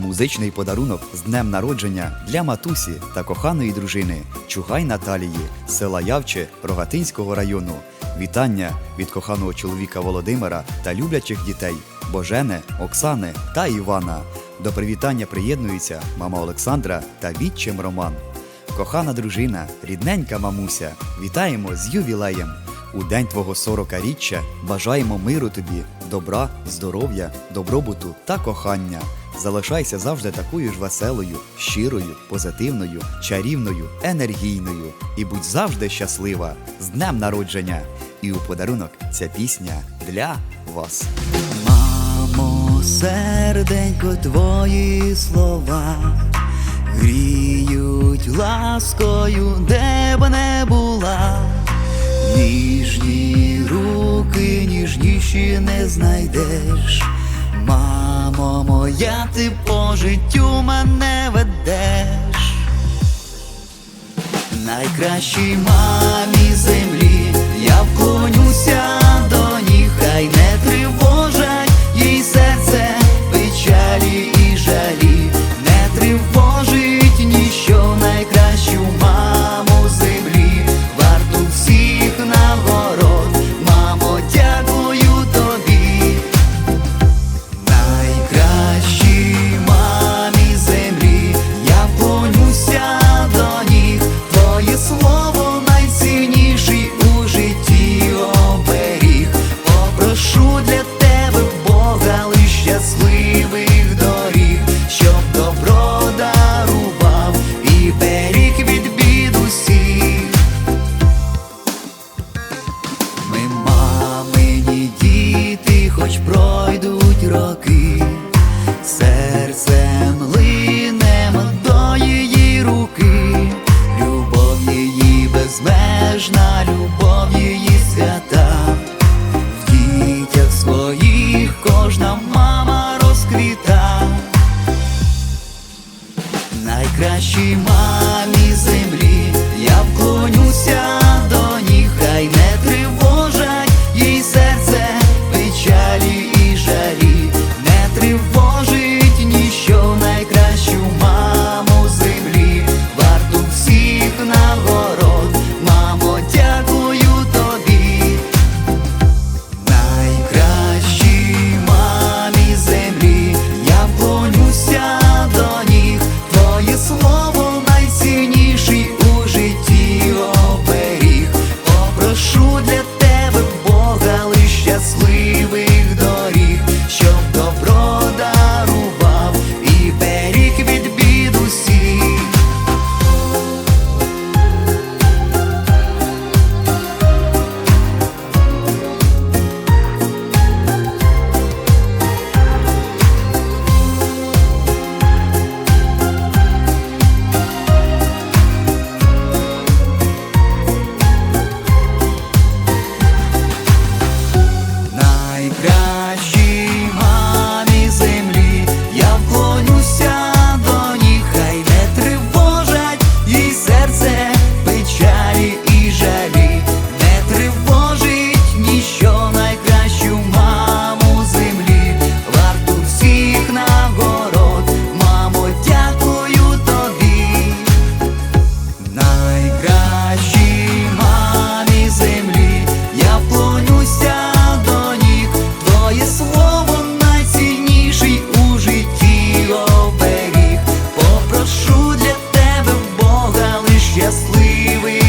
Музичний подарунок з днем народження для матусі та коханої дружини Чугай Наталії, села Явче Рогатинського району. Вітання від коханого чоловіка Володимира та люблячих дітей Божене, Оксани та Івана. До привітання приєднується мама Олександра та відчим Роман. Кохана дружина, рідненька мамуся, вітаємо з ювілеєм. У день твого сорокаріччя бажаємо миру тобі, добра, здоров'я, добробуту та кохання. Залишайся завжди такою ж веселою, щирою, позитивною, чарівною, енергійною і будь завжди щаслива з днем народження. І у подарунок ця пісня для вас. Мамо, серденько, твої слова гріють ласкою, де б не була. Ніжні руки, ніжніші не знайдеш. Мамо моя, ти по життю мене ведеш. Найкращій мамі землі я вклонюся пройдуть роки, серцем линемо до її руки, любов її безмежна, любов її свята, в дітях своїх кожна мама розквіта. Найкращій мамі всіх щасливий.